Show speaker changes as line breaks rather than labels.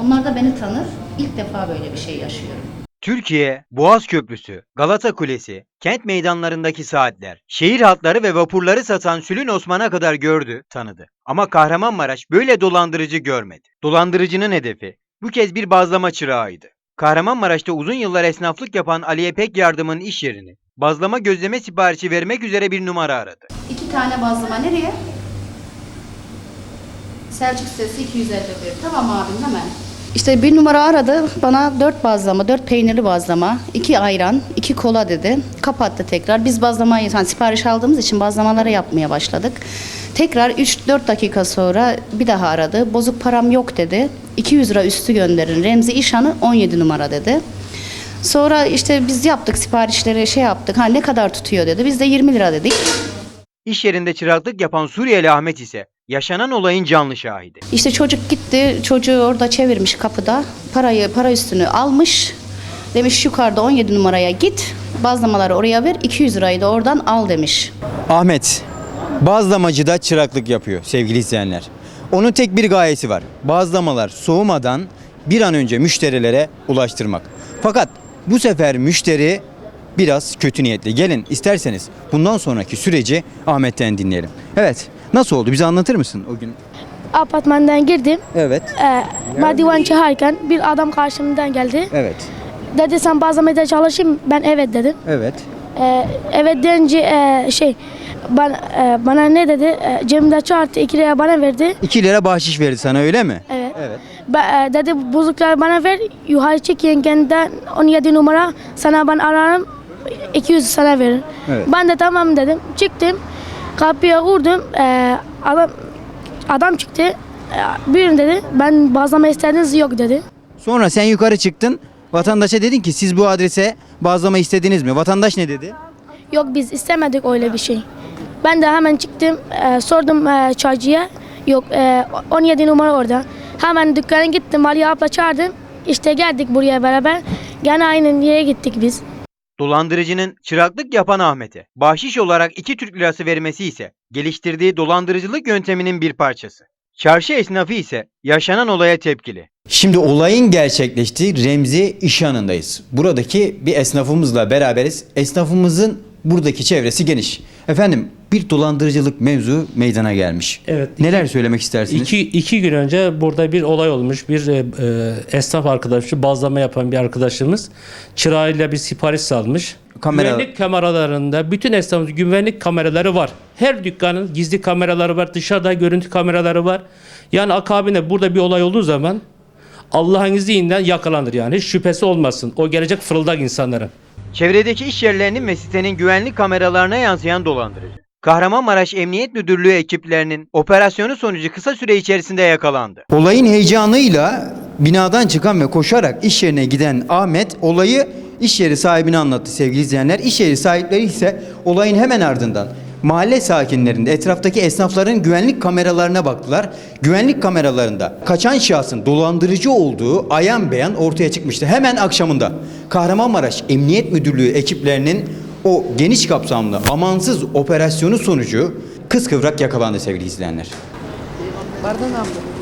Onlar da beni tanır. İlk defa böyle bir şey yaşıyorum.
Türkiye, Boğaz Köprüsü, Galata Kulesi, kent meydanlarındaki saatler, şehir hatları ve vapurları satan Sülün Osman'a kadar gördü, tanıdı. Ama Kahramanmaraş böyle dolandırıcı görmedi. Dolandırıcının hedefi bu kez bir bazlama çırağıydı. Kahramanmaraş'ta uzun yıllar esnaflık yapan Ali Epek Yardım'ın iş yerini bazlama gözleme siparişi vermek üzere bir numara aradı.
İki tane bazlama nereye? Selçuk sitesi 251. Tamam abim hemen. İşte bir numara aradı. Bana dört bazlama, dört peynirli bazlama, iki ayran, iki kola dedi. Kapattı tekrar. Biz bazlamayı, yani sipariş aldığımız için bazlamaları yapmaya başladık. Tekrar 3-4 dakika sonra bir daha aradı. Bozuk param yok dedi. 200 lira üstü gönderin. Remzi İşan'ı 17 numara dedi. Sonra işte biz yaptık siparişleri şey yaptık. Ha ne kadar tutuyor dedi. Biz de 20 lira dedik.
İş yerinde çıraklık yapan Suriyeli Ahmet ise yaşanan olayın canlı şahidi.
İşte çocuk gitti, çocuğu orada çevirmiş kapıda. Parayı, para üstünü almış. Demiş yukarıda 17 numaraya git. Bazlamaları oraya ver, 200 lirayı da oradan al demiş.
Ahmet bazlamacıda çıraklık yapıyor sevgili izleyenler. Onun tek bir gayesi var. Bazlamalar soğumadan bir an önce müşterilere ulaştırmak. Fakat bu sefer müşteri biraz kötü niyetli. Gelin isterseniz bundan sonraki süreci Ahmet'ten dinleyelim. Evet. Nasıl oldu? Bize anlatır mısın o gün?
Apartmandan girdim.
Evet.
Ee, merdiven çıkarken bir adam karşımdan geldi.
Evet.
Dedi sen bazlamada çalışayım. Ben evet dedim.
Evet.
Ee, evet deyince e, şey bana, e, bana ne dedi? E, cebimde çarptı 2 lira bana verdi.
2 lira bahşiş verdi sana öyle mi?
Evet.
Evet.
Ben, e, dedi bozukları bana ver. Yukarı çık yengenden 17 numara sana ben ararım. 200 sana veririm.
Evet.
Ben de tamam dedim. Çıktım. Kapıya vurdum. Ee, adam adam çıktı. Ee, buyurun dedi. Ben bazlama istediniz yok dedi.
Sonra sen yukarı çıktın. Vatandaşa dedin ki siz bu adrese bazlama istediniz mi? Vatandaş ne dedi?
Yok biz istemedik öyle bir şey. Ben de hemen çıktım. e, sordum e, çaycıya. Yok e, 17 numara orada. Hemen dükkana gittim. Ali abla çağırdım. İşte geldik buraya beraber. Gene aynı yere gittik biz.
Dolandırıcının çıraklık yapan Ahmet'e bahşiş olarak 2 Türk lirası vermesi ise geliştirdiği dolandırıcılık yönteminin bir parçası. Çarşı esnafı ise yaşanan olaya tepkili.
Şimdi olayın gerçekleştiği Remzi İş Yanı'ndayız. Buradaki bir esnafımızla beraberiz. Esnafımızın buradaki çevresi geniş. Efendim bir dolandırıcılık mevzu meydana gelmiş.
Evet.
Neler söylemek istersiniz?
İki, iki gün önce burada bir olay olmuş. Bir e, e, esnaf arkadaşı, bazlama yapan bir arkadaşımız çırağıyla bir sipariş salmış.
Kamera-
Güvenlik kameralarında bütün esnafın güvenlik kameraları var. Her dükkanın gizli kameraları var. Dışarıda görüntü kameraları var. Yani akabinde burada bir olay olduğu zaman Allah'ın izniyle yakalanır yani. Hiç şüphesi olmasın. O gelecek fırıldak insanların.
Çevredeki iş yerlerinin ve sitenin güvenlik kameralarına yansıyan dolandırıcı. Kahramanmaraş Emniyet Müdürlüğü ekiplerinin operasyonu sonucu kısa süre içerisinde yakalandı.
Olayın heyecanıyla binadan çıkan ve koşarak iş yerine giden Ahmet olayı iş yeri sahibine anlattı sevgili izleyenler. İş yeri sahipleri ise olayın hemen ardından mahalle sakinlerinde etraftaki esnafların güvenlik kameralarına baktılar. Güvenlik kameralarında kaçan şahsın dolandırıcı olduğu ayan beyan ortaya çıkmıştı. Hemen akşamında Kahramanmaraş Emniyet Müdürlüğü ekiplerinin o geniş kapsamlı amansız operasyonu sonucu kıskıvrak yakalandı sevgili izleyenler.
Pardon abla.